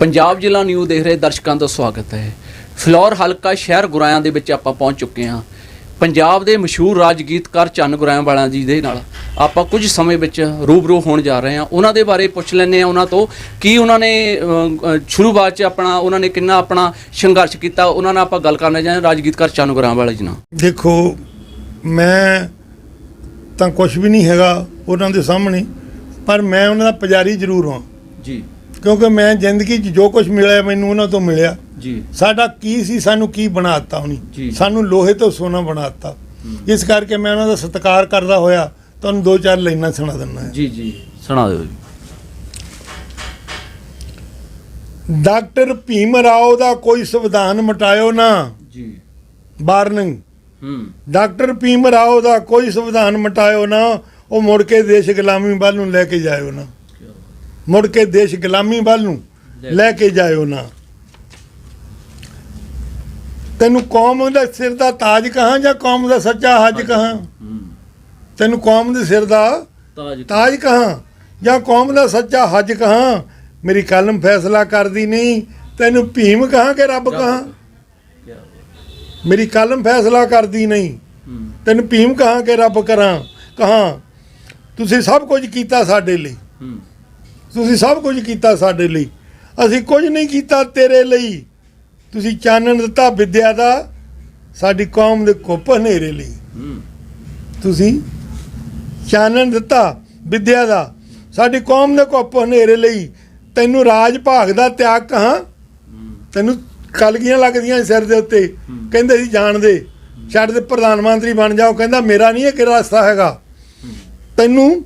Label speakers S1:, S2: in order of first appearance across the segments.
S1: ਪੰਜਾਬ ਜ਼ਿਲ੍ਹਾ ਨਿਊ ਦੇਖ ਰਹੇ ਦਰਸ਼ਕਾਂ ਦਾ ਸਵਾਗਤ ਹੈ। ਫਲੋਰ ਹਲਕਾ ਸ਼ਹਿਰ ਗੁਰਾਇਆਂ ਦੇ ਵਿੱਚ ਆਪਾਂ ਪਹੁੰਚ ਚੁੱਕੇ ਹਾਂ। ਪੰਜਾਬ ਦੇ ਮਸ਼ਹੂਰ ਰਾਜ ਗੀਤਕਾਰ ਚੰਨ ਗੁਰਾਇਆਂ ਵਾਲਿਆਂ ਜੀ ਦੇ ਨਾਲ ਆਪਾਂ ਕੁਝ ਸਮੇਂ ਵਿੱਚ ਰੂਬਰੂ ਹੋਣ ਜਾ ਰਹੇ ਹਾਂ। ਉਹਨਾਂ ਦੇ ਬਾਰੇ ਪੁੱਛ ਲੈਂਦੇ ਹਾਂ ਉਹਨਾਂ ਤੋਂ ਕੀ ਉਹਨਾਂ ਨੇ ਅ, ਸ਼ੁਰੂਆਤ 'ਚ ਆਪਣਾ ਉਹਨਾਂ ਨੇ ਕਿੰਨਾ ਆਪਣਾ ਸੰਘਰਸ਼ ਕੀਤਾ। ਉਹਨਾਂ ਨਾਲ ਆਪਾਂ ਗੱਲ ਕਰਨਾ ਚਾਹੁੰਦੇ ਹਾਂ ਰਾਜ ਗੀਤਕਾਰ ਚੰਨ ਗੁਰਾਇਆਂ ਵਾਲੇ ਜੀ ਨਾਲ।
S2: ਦੇਖੋ ਮੈਂ ਤਾਂ ਕੁਝ ਵੀ ਨਹੀਂ ਹੈਗਾ ਉਹਨਾਂ ਦੇ ਸਾਹਮਣੇ ਪਰ ਮੈਂ ਉਹਨਾਂ ਦਾ ਪੁਜਾਰੀ ਜ਼ਰੂਰ ਹਾਂ।
S1: ਜੀ।
S2: ਕਿਉਂਕਿ ਮੈਂ ਜ਼ਿੰਦਗੀ 'ਚ ਜੋ ਕੁਝ ਮਿਲਿਆ ਮੈਨੂੰ ਉਹਨਾਂ ਤੋਂ ਮਿਲਿਆ।
S1: ਜੀ।
S2: ਸਾਡਾ ਕੀ ਸੀ ਸਾਨੂੰ ਕੀ ਬਣਾਤਾ। ਉਹਨੇ? ਸਾਨੂੰ ਲੋਹੇ ਤੋਂ ਸੋਨਾ ਬਣਾਤਾ ਇਸ ਕਰਕੇ ਮੈਂ ਉਹਨਾਂ ਦਾ ਸਤਿਕਾਰ ਕਰਦਾ ਹੋਇਆ। ਤੁਹਾਨੂੰ ਦੋ ਚਾਰ ਲਾਈਨਾਂ ਸੁਣਾ ਦਿੰਦਾ
S1: ਜੀ ਜੀ। ਸੁਣਾ ਦਿਓ ਜੀ।
S2: ਡਾਕਟਰ ਭੀਮ ਰਾਓ ਦਾ ਕੋਈ ਸੰਵਿਧਾਨ ਮਟਾਇਓ ਨਾ।
S1: ਜੀ।
S2: ਵਾਰਨਿੰਗ
S1: ਹੂੰ।
S2: ਡਾਕਟਰ ਭੀਮ ਰਾਓ ਦਾ ਕੋਈ ਸੰਵਿਧਾਨ ਮਟਾਇਓ ਨਾ। ਉਹ ਮੁੜ ਕੇ ਦੇਸ਼ ਗੁਲਾਮੀ ਵੱਲ ਨੂੰ ਲੈ ਕੇ ਜਾਇਓ ਨਾ। ਮੁੜ ਕੇ ਦੇਸ਼ ਗੁਲਾਮੀ ਵੱਲ ਨੂੰ ਲੈ ਕੇ ਜਾਇਓ ਨਾ। ਤੈਨੂੰ ਕੌਮ ਦਾ ਸਿਰ ਦਾ ਤਾਜ ਕਹਾਂ ਜਾਂ ਕੌਮ ਦਾ ਸੱਚਾ ਹੱਜ ਕਹਾਂ? ਤੈਨੂੰ ਕੌਮ ਦੇ ਸਿਰ ਦਾ
S1: ਤਾਜ
S2: ਤਾਜ ਕਹਾਂ ਜਾਂ ਕੌਮ ਦਾ ਸੱਚਾ ਹੱਜ ਕਹਾਂ? ਮੇਰੀ ਕਲਮ ਫੈਸਲਾ ਕਰਦੀ ਨਹੀਂ ਤੈਨੂੰ ਭੀਮ ਕਹਾਂ ਕਿ ਰੱਬ ਕਹਾਂ? ਮੇਰੀ ਕਲਮ ਫੈਸਲਾ ਕਰਦੀ ਨਹੀਂ ਤੈਨੂੰ ਭੀਮ ਕਹਾਂ ਕਿ ਰੱਬ ਕਰਾਂ? ਕਹਾਂ? ਤੁਸੀਂ ਸਭ ਕੁਝ ਕੀਤਾ ਸਾਡੇ ਲਈ। ਤੁਸੀਂ ਸਭ ਕੁਝ ਕੀਤਾ ਸਾਡੇ ਲਈ। ਅਸੀਂ ਕੁਝ ਨਹੀਂ ਕੀਤਾ ਤੇਰੇ ਲਈ। ਤੁਸੀਂ ਚਾਨਣ ਦਿੱਤਾ ਵਿਦਿਆ ਦਾ ਸਾਡੀ ਕੌਮ ਦੇ ਕੁੱਪ ਹਨੇਰੇ ਲਈ। ਤੁਸੀਂ ਚਾਨਣ ਦਿੱਤਾ ਵਿਦਿਆ ਦਾ ਸਾਡੀ ਕੌਮ ਦੇ ਕੁੱਪ ਹਨੇਰੇ ਲਈ। ਤੈਨੂੰ ਰਾਜ ਭਾਗ ਦਾ ਤਿਆਗ ਕਹਾਂ? ਤੈਨੂੰ ਕਲਗੀਆਂ ਲੱਗਦੀਆਂ ਸਿਰ ਦੇ ਉੱਤੇ। ਕਹਿੰਦੇ ਸੀ ਜਾਣ ਦੇ। ਛੱਡ ਦੇ ਪ੍ਰਧਾਨ ਮੰਤਰੀ ਬਣ ਜਾਓ। ਕਹਿੰਦਾ ਮੇਰਾ ਨਹੀਂ ਇਹ ਕਿ ਰਸਤਾ ਹੈਗਾ। ਤੈਨੂੰ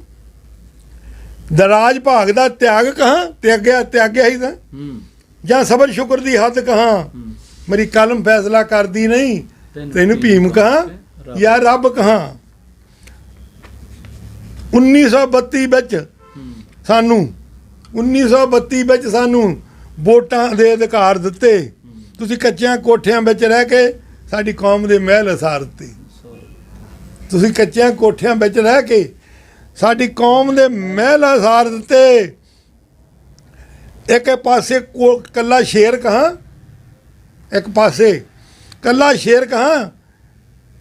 S2: ਦਰਾਜ ਭਾਗ ਦਾ ਤਿਆਗ ਕਹਾਂ ਤਿਆਗਿਆ ਤਿਆਗਿਆ ਹੀ ਤਾਂ। ਜਾਂ ਸਬਰ ਸ਼ੁਕਰ ਦੀ ਹੱਦ ਕਹਾਂ ਮੇਰੀ ਕਲਮ ਫੈਸਲਾ ਕਰਦੀ ਨਹੀਂ ਤੈਨੂੰ ਭੀਮ ਕਹਾਂ ਜਾਂ ਰੱਬ ਕਹਾਂ। 1932 ਵਿੱਚ ਸਾਨੂੰ 1932 ਵਿੱਚ ਸਾਨੂੰ ਵੋਟਾਂ ਦੇ ਅਧਿਕਾਰ ਦਿੱਤੇ। ਤੁਸੀਂ ਕੱਚਿਆਂ ਕੋਠਿਆਂ ਵਿੱਚ ਰਹਿ ਕੇ ਸਾਡੀ ਕੌਮ ਦੇ ਮਹਿਲ ਅਸਾਰ ਦਿੱਤੇ। ਤੁਸੀਂ ਕੱਚਿਆਂ ਕੋਠਿਆਂ ਵਿੱਚ ਰਹਿ ਕੇ ਸਾਡੀ ਕੌਮ ਦੇ ਮਹਿਲ ਅਸਾਰ ਦਿੱਤੇ। ਇੱਕ ਪਾਸੇ ਕੱਲਾ ਸ਼ੇਰ ਕਹਾਂ ਇੱਕ ਪਾਸੇ ਕੱਲਾ ਸ਼ੇਰ ਕਹਾਂ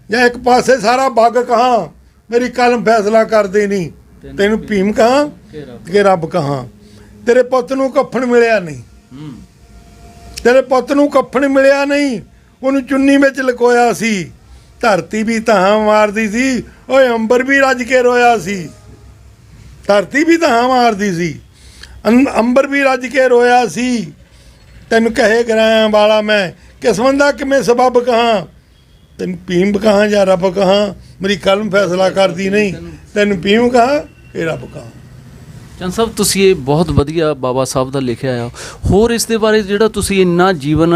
S2: ਜਾਂ ਇੱਕ ਪਾਸੇ ਸਾਰਾ ਬੱਗ ਕਹਾਂ ਮੇਰੀ ਕਲਮ ਫੈਸਲਾ ਕਰਦੇ ਨਹੀਂ ਤੈਨੂੰ ਭੀਮ ਕਹਾਂ
S1: ਕਿ ਰੱਬ।
S2: ਕਹਾਂ। ਤੇਰੇ ਪੁੱਤ ਨੂੰ ਕੱਫਣ ਮਿਲਿਆ ਨਹੀਂ ਤੇਰੇ ਪੁੱਤ ਨੂੰ ਕੱਫਣ ਮਿਲਿਆ ਨਹੀਂ ਉਹਨੂੰ ਚੁੰਨੀ ਵਿੱਚ ਲਕੋਇਆ ਸੀ। ਧਰਤੀ ਵੀ ਧਾਹਾਂ ਮਾਰਦੀ ਸੀ। ਓਏ ਅੰਬਰ ਵੀ ਰੱਜ ਕੇ ਰੋਇਆ ਸੀ। ਧਰਤੀ ਵੀ ਧਾਹਾਂ ਮਾਰਦੀ ਸੀ। ਅੰ- ਅੰਬਰ ਵੀ ਰੱਜ ਕੇ ਰੋਇਆ ਸੀ। ਤੈਨੂੰ ਕਹੇ ਗਰਾਂ ਵਾਲਾ ਮੈਂ, ਕਿਸਮਤ ਦਾ ਕਿਵੇਂ ਸਬਬ ਕਹਾਂ? ਤੈਨੂੰ ਪੀਮ ਕਹਾਂ ਜਾਂ ਰੱਬ ਕਹਾਂ? ਮੇਰੀ ਕਲਮ ਫੈਸਲਾ ਕਰਦੀ ਨਹੀਂ। ਤੈਨੂੰ ਪੀਮ ਕਹਾਂ ਇਹ ਰੱਬ ਕਹਾਂ?
S1: ਚੰਦ ਸਾਹਿਬ ਤੁਸੀਂ ਇਹ ਬਹੁਤ ਵਧੀਆ ਬਾਬਾ ਸਾਹਿਬ ਦਾ ਲਿਖਿਆ ਆ। ਹੋਰ ਇਸ ਦੇ ਬਾਰੇ ਜਿਹੜਾ ਤੁਸੀਂ ਇੰਨਾ ਜੀਵਨ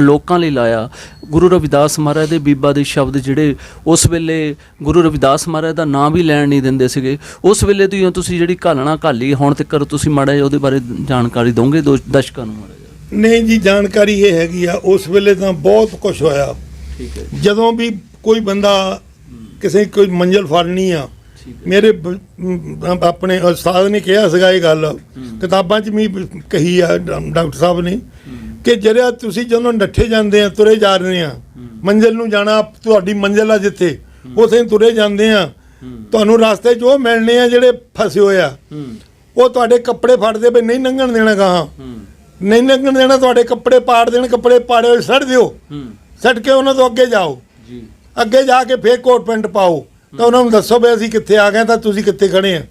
S1: ਲੋਕਾਂ ਲਈ ਲਾਇਆ ਗੁਰੂ ਰਵਿਦਾਸ ਮਹਾਰਾਜ ਦੇ ਬੀਬਾ ਦੇ ਸ਼ਬਦ ਜਿਹੜੇ ਉਸ ਵੇਲੇ ਗੁਰੂ ਰਵਿਦਾਸ ਮਹਾਰਾਜ ਦਾ ਨਾਮ ਵੀ ਲੈਣ ਨਹੀਂ ਦਿੰਦੇ ਸੀਗੇ ਉਸ ਵੇਲੇ ਤੋਂ ਤੁਸੀਂ ਜਿਹੜੀ ਘਾਲਣਾ ਘਾਲੀ ਹੁਣ ਤੱਕ ਤੁਸੀਂ ਮਾੜਾ ਜਿਹਾ ਉਹਦੇ ਬਾਰੇ ਜਾਣਕਾਰੀ ਦੋਗੇ ਦੋ ਦਰਸ਼ਕਾਂ ਨੂੰ
S2: ਨਹੀਂ ਜੀ ਜਾਣਕਾਰੀ ਇਹ ਹੈਗੀ ਆ ਉਸ ਵੇਲੇ ਤਾਂ ਬਹੁਤ ਕੁਝ ਹੋਇਆ।
S1: ਠੀਕ ਹੈ
S2: ਜਦੋਂ ਵੀ ਕੋਈ ਬੰਦਾ ਕਿਸੇ ਕੋਈ ਮੰਜ਼ਲ ਫੜਨੀ ਆ ਮੇਰੇ ਬ- ਆਪਣੇ ਉਸਤਾਦ ਨੇ ਕਿਹਾ ਸੀਗਾ ਇਹ ਗੱਲ। ਕਿਤਾਬਾਂ 'ਚ ਵੀ ਕਹੀ ਆ ਡਾ- ਡਾਕਟਰ ਸਾਹਿਬ ਨੇ ਕਿ ਜਿਹੜਾ ਤੁਸੀਂ ਜਦੋਂ ਨੱਠੇ ਜਾਂਦੇ ਆ ਤੁਰੇ ਜਾ ਰਹੇ ਆ ਮੰਜ਼ਲ ਨੂੰ ਜਾਣਾ ਤੁਹਾਡੀ ਮੰਜ਼ਲ ਆ ਜਿੱਥੇ ਉਥੇ ਤੁਰੇ ਜਾਂਦੇ ਆ। ਤੁਹਾਨੂੰ ਰਸਤੇ 'ਚ ਉਹ ਮਿਲਣੇ ਆ ਜਿਹੜੇ ਫਸੇ ਹੋਏ ਆ। ਉਹ ਤੁਹਾਡੇ ਕੱਪੜੇ ਫੜਦੇ ਵੀ ਨਹੀਂ ਲੰਘਣ ਦੇਣਾ ਗਾਹਾਂ। ਨਹੀਂ ਲੰਘਣ ਦੇਣਾ ਤੁਹਾਡੇ ਕੱਪੜੇ ਪਾੜ ਦੇਣ ਕੱਪੜੇ ਪਾੜੇ ਹੋਏ ਸੜ ਦਿਓ। ਸੱਟ ਕੇ ਉਹਨਾਂ ਤੋਂ ਅੱਗੇ ਜਾਓ।
S1: ਜੀ।
S2: ਅੱਗੇ ਜਾ ਕੇ ਫੇਰ ਕੋਟ ਪੈਂਟ ਪਾਓ। ਤਾਂ ਉਹਨਾਂ ਨੂੰ ਦੱਸੋ ਵੀ ਅਸੀਂ ਕਿੱਥੇ ਆ ਗਏ ਤਾਂ ਤੁਸੀਂ ਕਿੱਥੇ ਖੜੇ ਆ।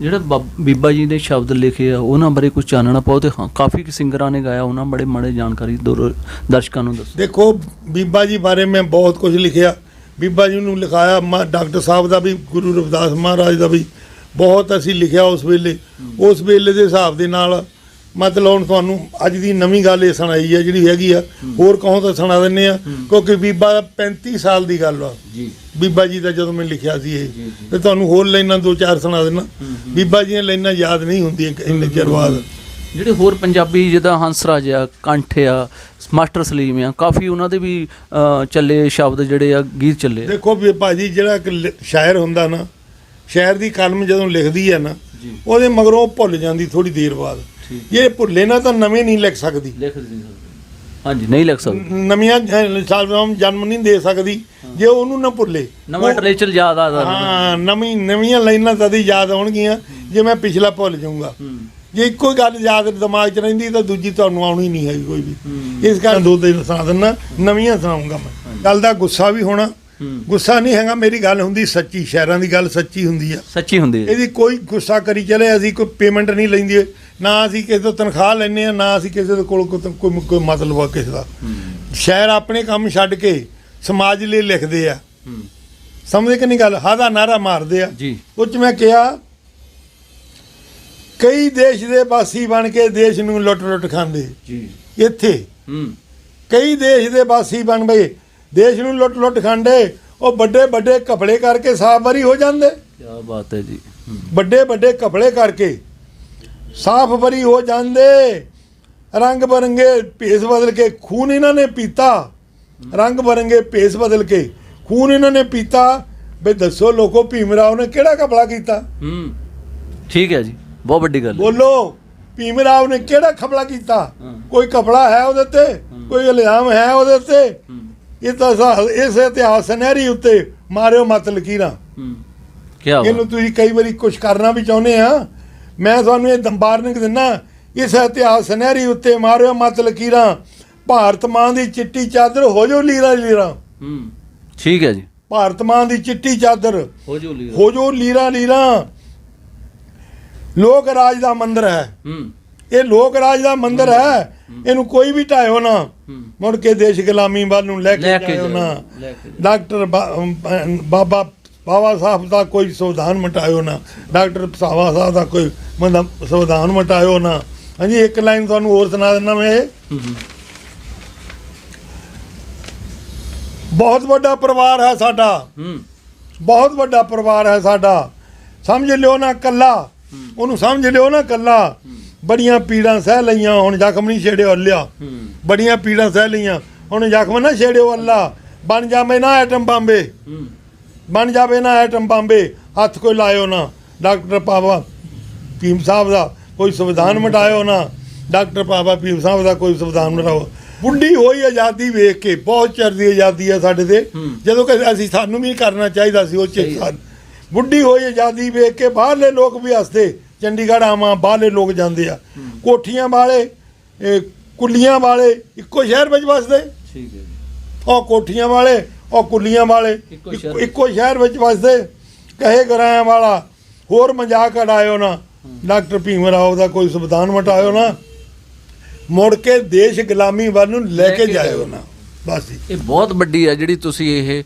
S1: ਜਿਹੜਾ ਬਾਬ- ਜੀ ਨੇ ਸ਼ਬਦ ਲਿਖੇ ਆ ਉਹਨਾਂ ਬਾਰੇ ਕੁਝ ਚਾਨਣਾ ਪਾਓ ਤੇ ਹਾਂ ਕਾਫੀ ਸਿੰਗਰਾਂ ਨੇ ਗਾਇਆ ਉਹਨਾਂ ਬੜੇ ਮਾੜੇ ਜਾਣਕਾਰੀ ਦੋ ਦਰਸ਼ਕਾਂ ਨੂੰ ਦੱਸੋ।
S2: ਦੇਖੋ ਬੀਬਾ ਜੀ ਬਾਰੇ ਮੈਂ ਬਹੁਤ ਕੁਝ ਲਿਖਿਆ। ਬੀਬਾ ਜੀ ਨੂੰ ਲਿਖਾਇਆ ਡਾਕਟਰ ਸਾਹਿਬ ਦਾ ਵੀ ਗੁਰੂ ਰਵਿਦਾਸ ਮਹਾਰਾਜ ਦਾ ਵੀ ਬਹੁਤ ਅਸੀਂ ਲਿਖਿਆ ਉਸ ਵੇਲੇ। ਉਸ ਵੇਲੇ ਦੇ ਹਿਸਾਬ ਦੇ ਨਾਲ ਮਤਲਬ ਹੁਣ ਤੁਹਾਨੂੰ ਅੱਜ ਦੀ ਨਵੀਂ ਗੱਲ ਇਹ ਸੁਣਾਈ ਹੈ ਜਿਹੜੀ ਹੈਗੀ ਆ ਹੋਰ ਕਹੋ ਤਾਂ ਸੁਣਾ ਦਿੰਨੇ ਆ? ਕਿਉਂਕਿ ਬੀਬਾ ਦਾ 35 ਸਾਲ ਦੀ ਗੱਲ ਆ।
S1: ਜੀ।
S2: ਬੀਬਾ ਜੀ ਦਾ ਜਦੋਂ ਮੈਂ ਲਿਖਿਆ ਸੀ ਇਹ। ਤੇ ਤੁਹਾਨੂੰ ਹੋਰ ਲਾਈਨਾਂ ਦੋ ਚਾਰ ਸੁਣਾ ਦੇਣਾ ਬੀਬਾ ਜੀ ਦੀਆਂ ਲਾਈਨਾਂ ਯਾਦ ਨਹੀਂ ਹੁੰਦੀਆਂ ਇੰਨੇ ਚਿਰ ਬਾਅਦ।
S1: ਜਿਹੜੇ ਹੋਰ ਪੰਜਾਬੀ ਜਿੱਦਾਂ ਹੰਸਰਾਜ ਆ ਕੰਠ ਆ ਮਾਸਟਰ ਸਲੀਮ ਆ ਕਾਫੀ ਉਹਨਾਂ ਦੇ ਵੀ ਚੱਲੇ ਸ਼ਬਦ ਜਿਹੜੇ ਆ ਗੀਤ ਚੱਲੇ ਆ।
S2: ਦੇਖੋ ਵੀ ਭਾਜੀ ਜਿਹੜਾ ਇੱਕ ਸ਼ਾਇਰ ਹੁੰਦਾ ਨਾ ਸ਼ਾਇਰ ਦੀ ਕਲਮ ਜਦੋਂ ਲਿਖਦੀ ਹੈ ਨਾ ਉਹਦੇ ਮਗਰੋਂ ਭੁੱਲ ਜਾਂਦੀ ਥੋੜੀ ਦੇਰ ਬਾਅਦ। ਜੇ ਭੁੱਲੇ ਨਾ ਤਾਂ ਨਵੇਂ ਨਹੀਂ ਲਿਖ ਸਕਦੀ।
S1: ਲਿਖ ਨਹੀਂ ਸਕਦੇ। ਹਾਂਜੀ ਨਹੀਂ ਲਿਖ ਸਕਦੇ।
S2: ਨਵੀਆਂ ਸਾਲਵਾਂ ਜਨਮ ਨਹੀਂ ਦੇ ਸਕਦੀ। ਜੇ ਉਹਨੂੰ ਨਾ ਭੁੱਲੇ।
S1: ਨਵਾਂ ਟਰੇਚਰ ਯਾਦ ਆਦਾ
S2: ਹਾਂ ਨਵੀਂ ਨਵੀਆਂ ਲਾਈਨਾਂ ਤਦ ਹੀ ਯਾਦ ਆਉਣਗੀਆਂ ਜੇ ਮੈਂ ਪਿਛਲਾ ਭੁੱਲ ਜਾਊਂਗਾ। ਜੇ ਇੱਕੋ ਗੱਲ ਯਾਦ ਦਿਮਾਗ 'ਚ ਰਹਿੰਦੀ ਤਾਂ ਦੂਜੀ ਤੁਹਾਨੂੰ ਆਉਣੀ ਨਹੀਂ ਹੈਗੀ ਕੋਈ ਵੀ। ਇਸ ਕਾਰਨ ਦੋ ਦਿਨ ਸੁਣਾ ਦਿੰਦਾ ਨਵੀਆਂ ਸੁਣਾਉਂਗਾ ਮੈਂ। ਗੱਲ ਦਾ ਗੁੱਸਾ ਵੀ ਹੋਣਾ ਗੁੱਸਾ ਨਹੀਂ ਹੈਗਾ ਮੇਰੀ ਗੱਲ ਹੁੰਦੀ ਸੱਚੀ ਸ਼ਹਿਰਾਂ ਦੀ ਗੱਲ ਸੱਚੀ ਹੁੰਦੀ ਆ।
S1: ਸੱਚੀ ਹੁੰਦੀ ਹੈ।
S2: ਇਹਦੀ ਕੋਈ ਗੁੱਸਾ ਕਰੀ ਚਲੇ ਅਸੀਂ ਕੋਈ ਪੇਮੈਂਟ ਨਹੀਂ ਲੈਂਦੀ। ਨਾ ਅਸੀਂ ਕਿਸੇ ਤੋਂ ਤਨਖਾਹ ਲੈਂਦੇ ਆ ਨਾ ਅਸੀਂ ਕਿਸੇ ਦੇ ਕੋਲ ਕੋਈ ਕੋਈ- ਕੋਈ ਮਤਲਬ ਆ ਕਿਸੇ ਦਾ। ਸ਼ਹਿਰ ਆਪਣੇ ਕੰਮ ਛੱਡ ਕੇ ਸਮਾਜ ਲਈ ਲਿਖਦੇ ਆ। ਸਮਝਦੇ ਕਿ ਨਹੀਂ ਗੱਲ? ਹਾਦਾ ਨਾਰਾ ਮਾਰਦੇ ਆ।
S1: ਜੀ।
S2: ਉਹ ਚ ਮੈਂ ਕਿਹਾ ਕਈ ਦੇਸ਼ ਦੇ ਵਾਸੀ ਬਣ ਕੇ ਦੇਸ਼ ਨੂੰ ਲੁੱਟ ਲੁੱਟ ਖਾਂਦੇ।
S1: ਜੀ।
S2: ਇੱਥੇ।
S1: ਹੂੰ।
S2: ਕਈ ਦੇਸ਼ ਦੇ ਵਾਸੀ ਬਣ ਗਏ ਦੇਸ਼ ਨੂੰ ਲੁੱਟ ਲੁੱਟ ਖਾਂਦੇ ਉਹ ਵੱਡੇ ਵੱਡੇ ਕਪੜੇ ਕਰਕੇ ਸਾਫ਼ ਬਰੀ ਹੋ ਜਾਂਦੇ।
S1: ਕੀ ਬਾਤ ਹੈ ਜੀ।
S2: ਵੱਡੇ ਵੱਡੇ ਕਪੜੇ ਕਰਕੇ ਸਾਫ਼ ਬਰੀ ਹੋ ਜਾਂਦੇ। ਰੰਗ ਬਰੰਗੇ ਭੇਸ ਬਦਲ ਕੇ ਖੂਨ ਇਹਨਾਂ ਨੇ ਪੀਤਾ। ਰੰਗ ਬਰੰਗੇ ਭੇਸ ਬਦਲ ਕੇ ਖੂਨ ਇਹਨਾਂ ਨੇ ਪੀਤਾ। ਬਈ ਦੱਸੋ ਲੋਕੋ ਭੀਮ ਰਾਓ ਨੇ ਕਿਹੜਾ ਕਪੜਾ ਕੀਤਾ?
S1: ਹੂੰ ਠੀਕ ਹੈ ਜੀ ਬਹੁਤ ਵੱਡੀ ਗੱਲ
S2: ਬੋਲੋ ਭੀਮ ਰਾਓ ਨੇ ਕਿਹੜਾ ਖਪੜਾ ਕੀਤਾ। ਕੋਈ ਕਪੜਾ ਹੈ ਉਹਦੇ ਤੇ? ਕੋਈ ਇਲਜ਼ਾਮ ਹੈ ਉਹਦੇ ਤੇ? ਇਹ ਤਾਂ ਇਸ ਇਤਿਹਾਸ ਸੁਨਹਿਰੀ ਉੱਤੇ ਮਾਰਿਓ ਮਤ ਲਕੀਰਾਂ।
S1: ਹੂੰ। ਕੀ ਬਾਤ।
S2: ਇਹਨੂੰ ਤੁਸੀਂ ਕਈ ਵਾਰੀ ਕੁਝ ਕਰਨਾ ਵੀ ਚਾਹੁੰਦੇ ਆ। ਮੈਂ ਤੁਹਾਨੂੰ ਇਹ ਦੰਬਾਰਨਿਕ ਦਿੰਨਾ ਇਸ ਇਤਿਹਾਸ ਸੁਨਹਿਰੀ ਉੱਤੇ ਮਾਰਿਓ ਮਤ ਲਕੀਰਾਂ। ਭਾਰਤ ਮਾਂ ਦੀ ਚਿੱਟੀ ਚਾਦਰ ਹੋ ਜੋ ਲੀਰਾ ਲੀਰਾ।
S1: ਹੂੰ। ਠੀਕ ਹੈ ਜੀ।
S2: ਭਾਰਤ ਮਾਂ ਦੀ ਚਿੱਟੀ ਚਾਦਰ
S1: ਹੋ ਜੋ ਲੀਰ।
S2: ਹੋ ਜੋ ਲੀਰਾ ਲੀਰਾ। ਲੋਕ ਰਾਜ ਦਾ ਮੰਦਰ ਹੈ।
S1: ਹੂੰ।
S2: ਇਹ ਲੋਕ ਰਾਜ ਦਾ ਮੰਦਰ ਹੈ। ਇਹਨੂੰ ਕੋਈ ਵੀ ਢਾਇਓ ਨਾ ਮੁੜ ਕੇ ਦੇਸ਼ ਗੁਲਾਮੀ ਵੱਲ ਨੂੰ ਲੈ ਕੇ ਜਾਇਓ ਨਾ। ਡਾਕਟਰ ਬਾਬਾ ਬਾਬਾ ਸਾਹਿਬ ਦਾ ਕੋਈ ਸੰਵਿਧਾਨ ਮਟਾਇਓ ਨਾ। ਡਾਕਟਰ ਸਾਵਾ ਸਾਹਿਬ ਦਾ ਕੋਈ ਮਤਲਬ ਸੰਵਿਧਾਨ ਮਟਾਇਓ ਨਾ। ਹਾਂਜੀ ਇੱਕ ਲਾਈਨ ਤੁਹਾਨੂੰ ਹੋਰ ਸੁਣਾ ਦਿੰਦਾ ਮੈਂ ਬਹੁਤ ਵੱਡਾ ਪਰਿਵਾਰ ਹੈ ਸਾਡਾ। ਬਹੁਤ ਵੱਡਾ ਪਰਿਵਾਰ ਹੈ ਸਾਡਾ। ਸਮਝ ਲਿਓ ਨਾ ਕੱਲਾ। ਉਹਨੂੰ ਸਮਝ ਲਿਓ ਨਾ ਕੱਲਾ। ਬੜੀਆਂ ਪੀੜਾਂ ਸਹਿ ਲਈਆਂ ਹੁਣ ਜ਼ਖਮ ਨਹੀਂ ਛੇੜਿਓ ਅੱਲਿਆ ਬੜੀਆਂ ਪੀੜਾਂ ਸਹਿ ਲਈਆਂ ਹੁਣ ਜ਼ਖਮ ਨਾ ਛੇੜਿਓ ਅੱਲਾ। ਬਣ ਜਾਵੇ ਨਾ ਐਟਮ ਬੰਬੇ। ਬਣ ਜਾਵੇ ਨਾ ਐਟਮ ਬੰਬੇ ਹੱਥ ਕੋਈ ਲਾਇਓ ਨਾ। ਡਾਕਟਰ ਪਾਵਾ ਭੀਮ ਸਾਹਿਬ ਦਾ ਕੋਈ ਸੰਵਿਧਾਨ ਮਟਾਇਓ ਨਾ। ਡਾਕਟਰ ਪਾਵਾ ਭੀਮ ਸਾਹਿਬ ਦਾ ਕੋਈ ਸੰਵਿਧਾਨ ਮਟਾਓ। ਬੁੱਢੀ ਹੋਈ ਆਜ਼ਾਦੀ ਵੇਖ ਕੇ ਬਹੁਤ ਚਿਰ ਦੀ ਆਜ਼ਾਦੀ ਹੈ ਸਾਡੇ ਤੇ। ਜਦੋਂ ਕਿ ਅਸੀਂ ਸਾਨੂੰ ਵੀ ਕਰਨਾ ਚਾਹੀਦਾ ਸੀ ਉਹ ਚਿਰ ਬੁੱਢੀ ਹੋਈ ਆਜ਼ਾਦੀ ਵੇਖ ਕੇ ਬਾਹਰਲੇ ਲੋਕ ਵੀ ਹੱਸਦੇ। ਚੰਡੀਗੜ੍ਹ ਆਵਾਂ ਬਾਹਰਲੇ ਲੋਕ ਜਾਂਦੇ ਆ। ਕੋਠੀਆਂ ਵਾਲੇ ਇਹ ਕੁੱਲੀਆਂ ਵਾਲੇ ਇੱਕੋ ਸ਼ਹਿਰ ਵਿੱਚ ਵਸਦੇ।
S1: ਠੀਕ ਹੈ ਜੀ।
S2: ਉਹ ਕੋਠੀਆਂ ਵਾਲੇ ਉਹ ਕੁੱਲੀਆਂ ਵਾਲੇ
S1: ਇੱਕੋ ਸ਼ਹਿਰ।
S2: ਵਿੱਚ। ਵਸਦੇ। ਕਹੇ ਗਰਾਇਆ ਵਾਲਾ ਹੋਰ ਮਜ਼ਾਕ ਉਡਾਇਓ ਨਾ। ਡਾਕਟਰ ਭੀਮ ਰਾਓ ਦਾ ਕੋਈ ਸੰਵਿਧਾਨ ਮਟਾਇਓ ਨਾ। ਮੁੜ ਕੇ ਦੇਸ਼ ਗੁਲਾਮੀ ਵੱਲ ਨੂੰ ਲੈ ਕੇ ਜਾਇਓ ਨਾ। ਬਸ
S1: ਇਹ ਬਹੁਤ ਵੱਡੀ ਹੈ ਜਿਹੜੀ ਤੁਸੀਂ ਇਹ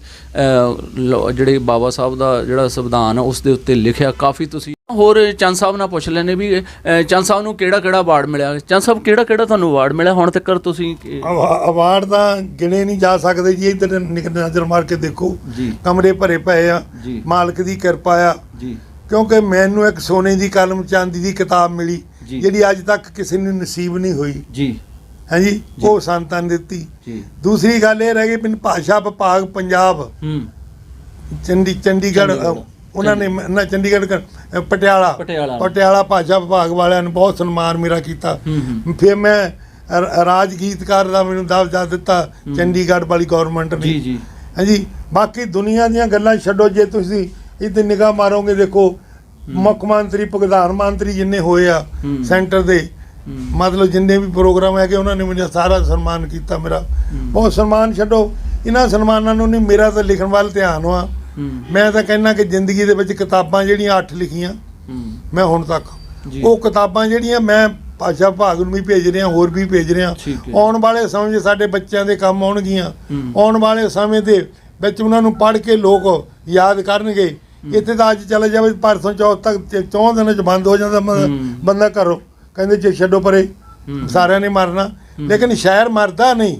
S1: ਜਿਹੜੇ ਬਾਬਾ ਸਾਹਿਬ ਦਾ ਜਿਹੜਾ ਸੰਵਿਧਾਨ ਉਸ ਦੇ ਉੱਤੇ ਲਿਖਿਆ। ਕਾਫੀ ਤੁਸੀਂ ਹੋਰ ਚੰਦ ਸਾਹਿਬ ਨਾਲ ਪੁੱਛ ਲੈਨੇ ਵੀ ਚੰਦ ਸਾਹਿਬ ਨੂੰ ਕਿਹੜਾ ਕਿਹੜਾ ਅਵਾਰਡ ਮਿਲਿਆ? ਚੰਦ ਸਾਹਿਬ ਕਿਹੜਾ ਕਿਹੜਾ ਤੁਹਾਨੂੰ ਅਵਾਰਡ ਮਿਲਿਆ? ਹੁਣ ਤੱਕ ਤੁਸੀਂ
S2: ਅਵਾਰਡ ਤਾਂ ਗਿਣੇ ਨਹੀਂ ਜਾ ਸਕਦੇ ਜੀ ਇੱਧਰ ਨਜ਼ਰ ਮਾਰ ਕੇ ਦੇਖੋ। ਕਮਰੇ ਭਰੇ ਪਏ ਆ। ਮਾਲਕ ਦੀ ਕਿਰਪਾ ਆ। ਕਿਉਂਕਿ ਮੈਨੂੰ ਇੱਕ ਸੋਨੇ ਦੀ ਕਲਮ ਚਾਂਦੀ ਦੀ ਕਿਤਾਬ ਮਿਲੀ। ਜਿਹੜੀ ਅੱਜ ਤੱਕ ਕਿਸੇ ਨੂੰ ਨਸੀਬ ਨਹੀਂ ਹੋਈ।
S1: ਜੀ।
S2: ਹਾਂਜੀ ਉਹ ਸੰਤਾਂ ਨੇ ਦਿੱਤੀ। ਦੂਸਰੀ ਗੱਲ ਇਹ ਰਹਿ ਗਈ ਪਿੰਡ ਭਾਸ਼ਾ ਵਿਭਾਗ ਪੰਜਾਬ।
S1: ਹੂੰ।
S2: ਚੰਡੀ ਚੰਡੀਗੜ੍ਹ। ਉਹਨਾਂ ਨੇ ਮ- ਨਾ ਚੰਡੀਗੜ੍ਹ ਕਰ- ਅ, ਪਟਿਆਲਾ।
S1: ਪਟਿਆਲਾ।
S2: ਪਟਿਆਲਾ ਭਾਸ਼ਾ ਵਿਭਾਗ ਵਾਲਿਆਂ ਨੇ ਬਹੁਤ ਸਨਮਾਨ ਮੇਰਾ ਕੀਤਾ। ਫਿਰ ਮੈਂ ਰ- ਰਾਜ ਗੀਤਕਾਰ ਦਾ ਮੈਨੂੰ ਦਰਜਾ ਦਿੱਤਾ ਚੰਡੀਗੜ੍ਹ ਵਾਲੀ ਗਵਰਨਮੈਂਟ ਨੇ।
S1: ਜੀ ਜੀ।
S2: ਹਾਂਜੀ ਬਾਕੀ ਦੁਨੀਆ ਦੀਆਂ ਗੱਲਾਂ ਛੱਡੋ ਜੇ ਤੁਸੀਂ ਇੱਥੇ ਨਿਗਾਹ ਮਾਰੋਗੇ ਦੇਖੋ ਮੁੱਖ ਮੰਤਰੀ ਪ੍ਰਧਾਨ ਮੰਤਰੀ ਜਿੰਨੇ ਹੋਏ ਆ
S1: ਹੂੰ।
S2: ਸੈਂਟਰ ਦੇ। ਮਤਲਬ ਜਿੰਨੇ ਵੀ ਪ੍ਰੋਗਰਾਮ ਹੈਗੇ ਉਹਨਾਂ ਨੇ ਮੈਨੂੰ ਸਾਰਾ ਸਨਮਾਨ ਕੀਤਾ ਮੇਰਾ। ਬਹੁਤ ਸਨਮਾਨ ਛੱਡੋ। ਇਹਨਾਂ ਸਨਮਾਨਾਂ ਨੂੰ ਨਹੀਂ ਮੇਰਾ ਤਾਂ ਲਿਖਣ ਵੱਲ ਧਿਆਨ ਵਾ ਮੈਂ ਤਾਂ ਕਹਿੰਦਾ ਕਿ ਜ਼ਿੰਦਗੀ ਦੇ ਵਿੱਚ ਕਿਤਾਬਾਂ ਜਿਹੜੀਆਂ ਅੱਠ ਲਿਖੀਆਂ
S1: ਹੂੰ
S2: ਮੈਂ ਹੁਣ ਤੱਕ। ਉਹ ਕਿਤਾਬਾਂ ਜਿਹੜੀਆਂ ਮੈਂ ਭਾਸ਼ਾ ਵਿਭਾਗ ਨੂੰ ਵੀ ਭੇਜ ਰਿਹਾ ਹੋਰ ਵੀ ਭੇਜ ਰਿਹਾ। ਆਉਣ ਵਾਲੇ ਸਮੇਂ 'ਚ ਸਾਡੇ ਬੱਚਿਆਂ ਦੇ ਕੰਮ ਆਉਣਗੀਆਂ। ਆਉਣ ਵਾਲੇ ਸਮੇਂ ਦੇ ਵਿੱਚ ਉਹਨਾਂ ਨੂੰ ਪੜ੍ਹ ਕੇ ਲੋਕ ਯਾਦ ਕਰਨਗੇ। ਇੱਥੇ ਤਾਂ ਅੱਜ ਚਲੇ ਜਾਵੇ ਪਰਸੋਂ ਚੌਥ ਤੱਕ ਚ- ਦਿਨਾਂ 'ਚ ਬੰਦ ਹੋ ਜਾਂਦਾ। ਬੰਦਾ ਘਰੋਂ। ਕਹਿੰਦੇ ਜੇ ਛੱਡੋ ਪਰੇ। ਸਾਰਿਆਂ ਨੇ ਮਰਨਾ। ਲੇਕਿਨ ਸ਼ਹਿਰ ਮਰਦਾ ਨਹੀਂ।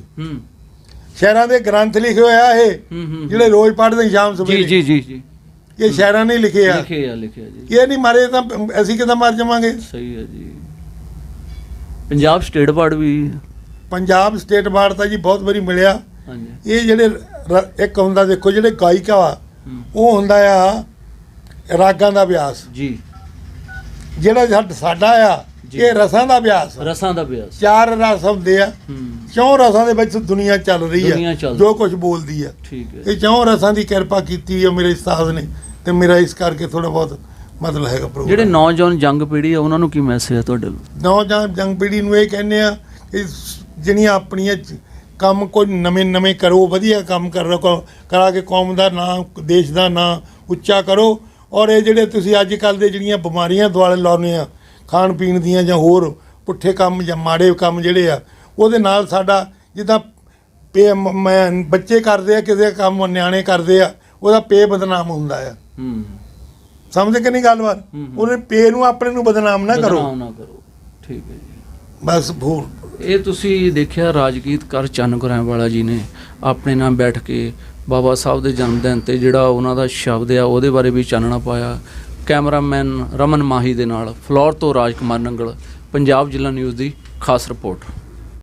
S2: ਸ਼ਹਿਰਾਂ ਦੇ ਗ੍ਰੰਥ ਲਿਖੇ ਹੋਇਆ ਇਹ
S1: ਹੂੰ, ਹੂੰ
S2: ਜਿਹੜੇ ਰੋਜ਼ ਪੜ੍ਹਦੇ ਸ਼ਾਮ
S1: ਜੀ
S2: ਸਵੇਰੇ।
S1: ਜੀ ਜੀ ਜੀ
S2: ਇਹ ਸ਼ਹਿਰਾਂ ਨੇ ਲਿਖੇ ਆ।
S1: ਲਿਖਿਆ ਆ ਲਿਖਿਆ ਜੀ।
S2: ਇਹ ਨਹੀਂ ਮਰੇ ਤਾਂ ਅਸੀਂ ਕਿਦਾਂ ਮਰ ਜਾਵਾਂਗੇ?
S1: ਸਹੀ ਹੈ ਜੀ। ਪੰਜਾਬ ਸਟੇਟ ਅਵਾਰਡ ਵੀ
S2: ਪੰਜਾਬ ਸਟੇਟ ਬਾਰ ਤਾਂ ਜੀ ਬਹੁਤ ਵਾਰੀ ਮਿਲਿਆ।
S1: ਹਾਂਜੀ।
S2: ਇਹ ਜਿਹੜੇ ਰ- ਇੱਕ ਹੁੰਦਾ ਦੇਖੋ ਜਿਹੜੇ ਗਾਇਕਾ ਵਾ
S1: ਹੂੰ।
S2: ਉਹ ਹੁੰਦਾ ਆ ਰਾਗਾਂ ਦਾ ਅਭਿਆਸ
S1: ਜੀ।
S2: ਜਿਹੜਾ ਸਾਡ- ਸਾਡਾ ਆ। ਇਹ ਰਸਾਂ ਦਾ ਅਭਿਆਸ। ਆ।
S1: ਰਸਾਂ ਦਾ ਅਭਿਆਸ।
S2: ਚਾਰ ਰਸ ਹੁੰਦੇ ਆ।
S1: ਹੂੰ।
S2: ਚੌਂ ਰਸਾਂ ਦੇ ਵਿੱਚ ਦੁਨੀਆ ਚੱਲ ਰਹੀ
S1: ਦੁਨੀਆ
S2: ਆ
S1: ਚੱਲ-
S2: ਜੋ ਕੁਝ ਬੋਲਦੀ ਆ।
S1: ਠੀਕ ਹੈ।
S2: ਇਹ ਚੌਂ ਰਸਾਂ ਦੀ ਕਿਰਪਾ ਕੀਤੀ ਆ ਮੇਰੇ ਉਸਤਾਦ ਨੇ। ਤੇ ਮੇਰਾ ਇਸ ਕਰਕੇ ਥੋੜਾ ਬਹੁਤ ਮਤਲਬ ਹੈਗਾ ਪ੍ਰੋਗਰਾਮ।
S1: ਜਿਹੜੇ ਨੌਜਵਾਨ ਜੰਗ ਪੀੜ੍ਹੀ ਆ ਉਹਨਾਂ ਨੂੰ ਕੀ ਮੈਸੇਜ ਹੈ ਤੁਹਾਡੇ ਲਈ?
S2: ਨੌਜਵਾਨ ਜੰਗ ਪੀੜ੍ਹੀ ਨੂੰ ਇਹ ਕਹਿੰਦੇ ਆ ਕਿ ਸ- ਜਿਹੜੀਆਂ ਆਪਣੀਆਂ ਚ- ਕੰਮ ਕੋਈ ਨਵੇਂ ਨਵੇਂ ਕਰੋ ਵਧੀਆ ਕੰਮ ਕਰ ਰੋ ਕਰਾ ਕੇ ਕੌਮ ਦਾ ਨਾਂ ਦੇਸ਼ ਦਾ ਨਾਂ ਉੱਚਾ ਕਰੋ। ਔਰ ਇਹ ਜਿਹੜੇ ਤੁਸੀਂ ਅੱਜ ਕੱਲ ਦੇ ਜਿਹੜੀਆਂ ਬਿਮਾਰੀਆਂ ਦੁਆਲੇ ਲਾਉਨੇ ਆ ਖਾਣ ਪੀਣ ਦੀਆਂ ਜਾਂ ਹੋਰ ਪੁੱਠੇ ਕੰਮ ਜਾਂ ਮਾੜੇ ਕੰਮ ਜਿਹੜੇ ਆ ਉਹਦੇ ਨਾਲ ਸਾਡਾ ਜਿੱਦਾਂ ਪੇ ਮ- ਬੱਚੇ ਕਰਦੇ ਆ ਕਿਸੇ ਕੰਮ ਨਿਆਣੇ ਕਰਦੇ ਆ ਉਹਦਾ ਪੇ ਬਦਨਾਮ ਹੁੰਦਾ ਆ।
S1: ਹੂੰ।
S2: ਸਮਝ ਕੇ ਨਹੀਂ ਗੱਲਬਾਤ। ਉਹਨੇ ਪੇ ਨੂੰ ਆਪਣੇ ਨੂੰ ਬਦਨਾਮ ਨਾ ਕਰੋ।
S1: ਬਦਨਾਮ ਨਾ ਕਰੋ। ਠੀਕ ਹੈ ਜੀ।
S2: ਬਸ ਹੋਰ।
S1: ਇਹ ਤੁਸੀਂ ਦੇਖਿਆ ਰਾਜਗੀਤਕਾਰ ਚੰਨ ਗੁਰਾਂਵਾਲਾ ਜੀ ਨੇ ਆਪਣੇ ਨਾਲ ਬੈਠ ਕੇ ਬਾਬਾ ਸਾਹਿਬ ਦੇ ਜਨਮ ਦਿਨ ਤੇ ਜਿਹੜਾ ਉਹਨਾਂ ਦਾ ਸ਼ਬਦ ਆ ਉਹਦੇ ਬਾਰੇ ਵੀ ਚਾਨਣਾ ਪਾਇਆ। ਕੈਮਰਾਮੈਨ ਰਮਨ ਮਾਹੀ ਦੇ ਨਾਲ ਫਲੋਰ ਤੋਂ ਰਾਜਕੁਮਾਰ ਨੰਗਲ, ਪੰਜਾਬ ਜ਼ਿਲ੍ਹਾ ਨਿਊਜ਼ ਦੀ ਖਾਸ ਰਿਪੋਰਟ।